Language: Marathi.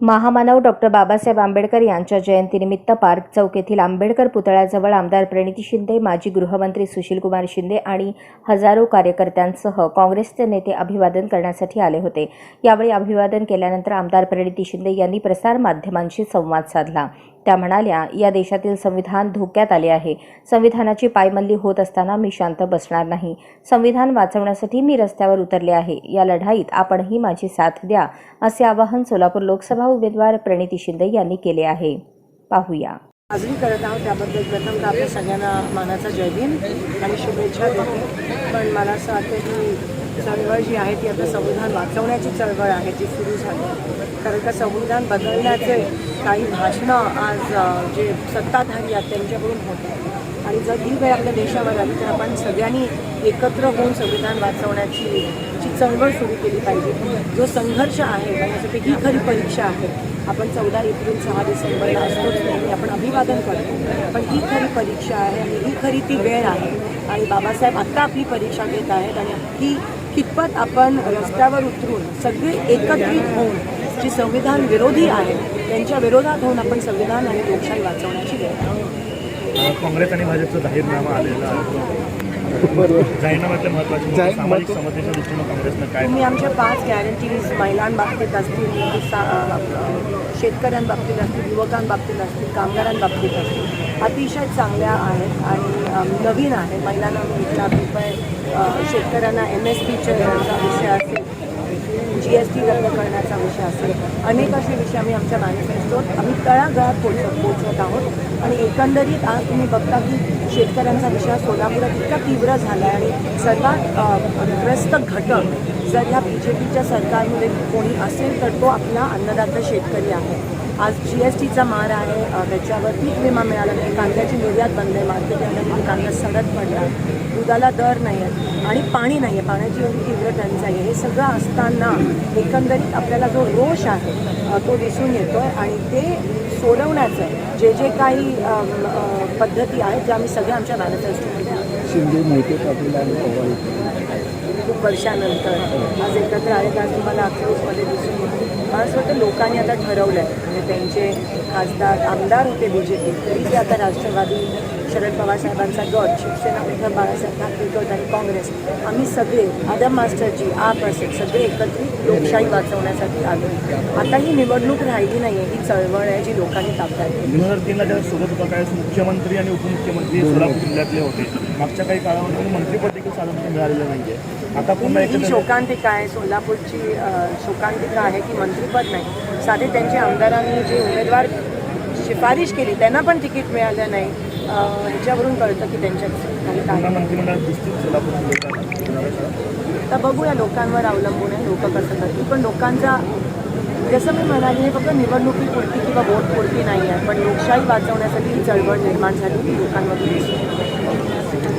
महामानव डॉक्टर बाबासाहेब आंबेडकर यांच्या जयंतीनिमित्त पार्क चौक येथील आंबेडकर पुतळ्याजवळ आमदार प्रणिती शिंदे माजी गृहमंत्री सुशीलकुमार शिंदे आणि हजारो कार्यकर्त्यांसह काँग्रेसचे नेते अभिवादन करण्यासाठी आले होते. यावेळी अभिवादन केल्यानंतर आमदार प्रणिती शिंदे यांनी प्रसारमाध्यमांशी संवाद साधला. त्या म्हणाल्या या देशातील संविधान धोक्यात आले आहे. संविधानाची पायमल्ली होत असताना मी शांत बसणार नाही. संविधान वाचवण्यासाठी मी रस्त्यावर उतरले आहे. या लढाईत आपणही माझी साथ द्या असे आवाहन सोलापूर लोकसभा उमेदवार प्रणिती शिंदे यांनी केले आहे. पाहूया. साजरी करत आहोत त्याबद्दल प्रथमतः आपल्या सगळ्यांना मानाचा जय आणि शुभेच्छा देतो. पण मला असं वाटतं की चळवळ जी आहे ती आपलं संविधान वाचवण्याची चळवळ आहे ती सुरू झाली. कारण का संविधान बदलण्याचे काही भाषणं आज जे सत्ताधारी आहेत त्यांच्याकडून होत आहेत. आणि जर ही वेळ आपल्या देशावर आली तर आपण सगळ्यांनी एकत्र होऊन संविधान वाचवण्याची जी चळवळ सुरू केली पाहिजे. जो संघर्ष आहे त्यासाठी ही खरी परीक्षा आहे. आपण चौदा एप्रिल सहा डिसेंबरला असतोच नाही आपण अभिवादन करतो. पण ही खरी परीक्षा आहे आणि ही खरी ती वेळ आहे. आणि बाबासाहेब आत्ता आपली परीक्षा घेत आहेत आणि ही कितपत आपण रस्त्यावर उतरून सगळे एकत्रित होऊन जी संविधान विरोधी आहे त्यांच्या विरोधात होऊन आपण संविधान आणि लोकशाही वाचवण्याची वेळ आहे. काँग्रेस आणि भाजपचा जाहीरनामा आलेला आहे. जाहीरनाम्यातले महत्त्वाचे जाहीर- सामाजिक समतेच्या दृष्टीनं काँग्रेसनं काय तुम्ही आमच्या पाच गॅरंटीज महिलांबाबतीत असतील शेतकऱ्यांबाबतीत असतील युवकांबाबतीत असतील कामगारांबाबतीत असतील अतिशय चांगल्या आहेत आणि नवीन आहेत महिलांना मी एक लाख रुपये अ, शेतकऱ्यांना एम एस पीच्या विषय असेल जी एस टी रद्द करण्याचा विषय असेल अनेक असे विषय आम्ही आमच्या मॅनिफेस्टोत आम्ही तळागाळात पोचवत पोचवत आहोत. आणि एकंदरीत आज तुम्ही बघता की शेतकऱ्यांचा विषय सोलापुरात इतका तीव्र झाला आहे आणि सर्वात ग्रस्त घटक जर ह्या बी जे पीच्या सरकारमध्ये कोणी असेल तर तो आपला अन्नदाता शेतकरी आहे. आज जी एस टीचा मार आहे. त्याच्यावर पीक विमा मिळाला नाही. कांद्याची निर्यात बंद आहे. मार्केटमध्ये कांदा सडत पडला. दुधाला दर नाही आहे आणि पाणी नाही आहे पाण्याची एवढी तीव्र टंचाई आहे. हे सगळं असताना एकंदरीत आपल्याला जो रोष आहे तो दिसून येतो आहे आणि ते सोडवण्याचं जे जे काही पद्धती आहेत त्या आम्ही सगळ्या आमच्या मॅनिफेस्टोमध्ये शिंदे मोहिते पाटील आणि पवार. खूप वर्षानंतर. आज एकत्र आले आज तुम्हाला अकलूजमध्ये दिसून मला असं वाटतं लोकांनी आता ठरवलं आहे म्हणजे त्यांचे खासदार आमदार होते बी जे पी तरी ते आता राष्ट्रवादी शरद पवार साहेबांचा गट शिवसेना उद्धव बाळासाहेब ठाकरे गट आणि काँग्रेस. आम्ही सगळे आदम मास्टरजी आप असेल सगळे एकत्रित लोकशाही वाचवण्यासाठी आलो आता ही निवडणूक राहिली नाही आहे ही चळवळ आहे जी लोकांनी ताब्यात दोन हजार तीनला ज्या सोबत होता काय मुख्यमंत्री आणि उपमुख्यमंत्री सोलापूर जिल्ह्यातले होते. मागच्या काही काळामध्ये मंत्रिपद देखील साधारणतः मिळालेलं नाहीये. आता पुन्हा ही शोकांतिका आहे सोलापूरची शोकांतिका आहे की मंत्रिपद नाही. साधे त्यांच्या आमदारांनी जे उमेदवार शिफारिश केली त्यांना पण तिकीट मिळालं नाही. ह्याच्यावरून कळतं की जिल्ह्यात. तर बघूया लोकांवर अवलंबून आहे लोक कसं करतील. पण लोकांचा जसं मी म्हणाली हे फक्त निवडणुकीपुरती किंवा वोट पुरती नाही आहे पण लोकशाही वाचवण्यासाठी ही चळवळ निर्माण झाली ती लोकांमध्ये.